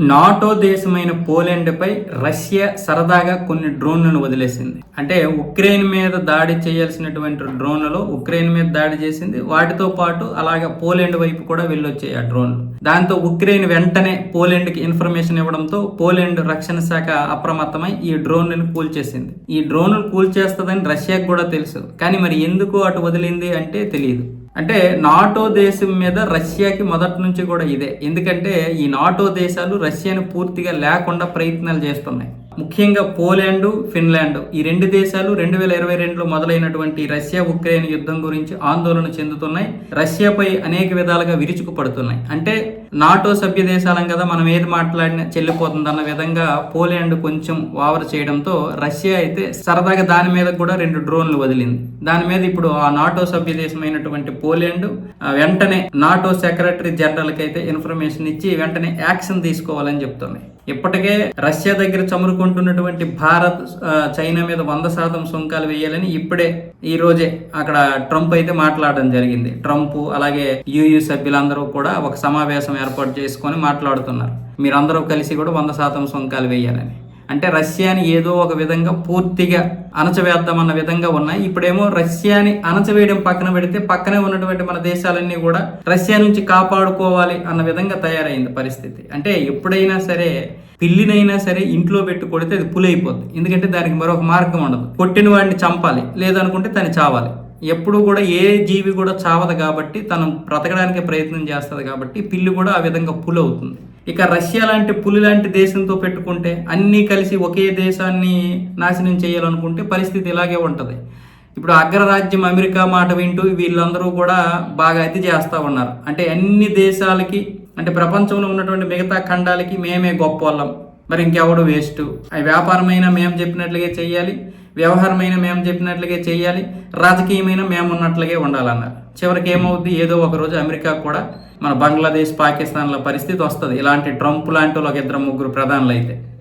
NATO దేశమైన పోలాండ్పై Russia సరదాగా కొన్ని డ్రోన్లను వదిలేసింది. అంటే ఉక్రెయిన్ మీద దాడి చేయాల్సినటువంటి డ్రోన్లలో ఉక్రెయిన్ మీద దాడి చేసింది. వాటితో పాటు అలాగే పోలాండ్ వైపు కూడా వెళ్ళొచ్చాయి ఆ డ్రోన్లు. దాంతో ఉక్రెయిన్ వెంటనే పోలాండ్కి ఇన్ఫర్మేషన్ ఇవ్వడంతో పోలాండ్ రక్షణ శాఖ అప్రమత్తమై ఈ డ్రోన్లను కూల్చేసింది. ఈ డ్రోన్లు కూల్చేస్తుందని రష్యాకు కూడా తెలుసు. కానీ మరి ఎందుకు అటు వదిలింది అంటే తెలియదు. అంటే నాటో దేశం మీద రష్యాకి మొదటి నుంచి కూడా ఇదే. ఎందుకంటే ఈ నాటో దేశాలు రష్యాను పూర్తిగా లేకుండా ప్రయత్నాలు చేస్తున్నాయి. ముఖ్యంగా పోలాండ్ ఫిన్లాండ్ ఈ రెండు దేశాలు రెండు వేల ఇరవై రెండులో మొదలైనటువంటి రష్యా ఉక్రెయిన్ యుద్ధం గురించి ఆందోళన చెందుతున్నాయి. రష్యాపై అనేక విధాలుగా విరుచుకుపడుతున్నాయి. అంటే నాటో సభ్య దేశాలం కదా మనం ఏది మాట్లాడినా చెల్లిపోతుంది అన్న విధంగా పోలాండ్ కొంచెం ఓవర్ చేయడంతో రష్యా అయితే సరదాగా దాని మీద కూడా రెండు డ్రోన్లు వదిలింది. దాని మీద ఇప్పుడు ఆ నాటో సభ్య దేశమైనటువంటి పోలాండ్ ఆ, వెంటనే నాటో సెక్రటరీ జనరల్కి అయితే ఇన్ఫర్మేషన్ ఇచ్చి వెంటనే యాక్షన్ తీసుకోవాలని చెప్తున్నాయి ఇప్పటికే రష్యా దగ్గర చమురుకుంటున్నటువంటి భారత్ చైనా మీద వంద శాతం సుంకాలు వేయాలని ఇప్పుడే ఈ రోజే అక్కడ ట్రంప్ అయితే మాట్లాడడం జరిగింది. ట్రంప్ అలాగే యూయూ సభ్యులందరూ కూడా ఒక సమావేశం ఏర్పాటు చేసుకొని మాట్లాడుతున్నారు. మీరందరూ కలిసి కూడా వంద శాతం సుంకాలు వేయాలని. అంటే రష్యాని ఏదో ఒక విధంగా పూర్తిగా అణచవేద్దామన్న విధంగా ఉన్నాయి. ఇప్పుడేమో రష్యాని అణచవేయడం పక్కన పెడితే పక్కనే ఉన్నటువంటి మన దేశాలన్నీ కూడా రష్యా నుంచి కాపాడుకోవాలి అన్న విధంగా తయారైంది పరిస్థితి. అంటే ఎప్పుడైనా సరే పిల్లినైనా సరే ఇంట్లో పెట్టి కొడితే అది పులైపోద్ది. ఎందుకంటే దానికి మరొక మార్గం ఉండదు. కొట్టిన వాడిని చంపాలి. లేదనుకుంటే తను చావాలి. ఎప్పుడు కూడా ఏ జీవి కూడా చావదు కాబట్టి తను బ్రతకడానికి ప్రయత్నం చేస్తుంది కాబట్టి పిల్లి కూడా ఆ విధంగా పుల్ అవుతుంది ఇక రష్యా లాంటి పులి లాంటి దేశంతో పెట్టుకుంటే అన్నీ కలిసి ఒకే దేశాన్ని నాశనం చేయాలనుకుంటే పరిస్థితి ఇలాగే ఉంటుంది. ఇప్పుడు అగ్రరాజ్యం అమెరికా మాట వింటూ వీళ్ళందరూ కూడా బాగా అతి చేస్తూ ఉన్నారు. అంటే అన్ని దేశాలకి అంటే ప్రపంచంలో ఉన్నటువంటి మిగతా ఖండాలకి మేమే గొప్ప వాళ్ళం. మరి ఇంకెవడు వేస్ట్? ఆ వ్యాపారమైనా మేము చెప్పినట్లుగా చేయాలి వ్యవహారమైన మేము చెప్పినట్లుగా చేయాలి రాజకీయమైన మేము ఉన్నట్లుగా ఉండాలన్నారు. చివరికి ఏమవుద్ది ఏదో ఒక రోజు అమెరికా కూడా మన బంగ్లాదేశ్ పాకిస్తాన్ల పరిస్థితి వస్తుంది. ఇలాంటి ట్రంప్ లాంటి వాళ్ళకి ఒక ఇద్దరు ముగ్గురు ప్రధానులు అయితే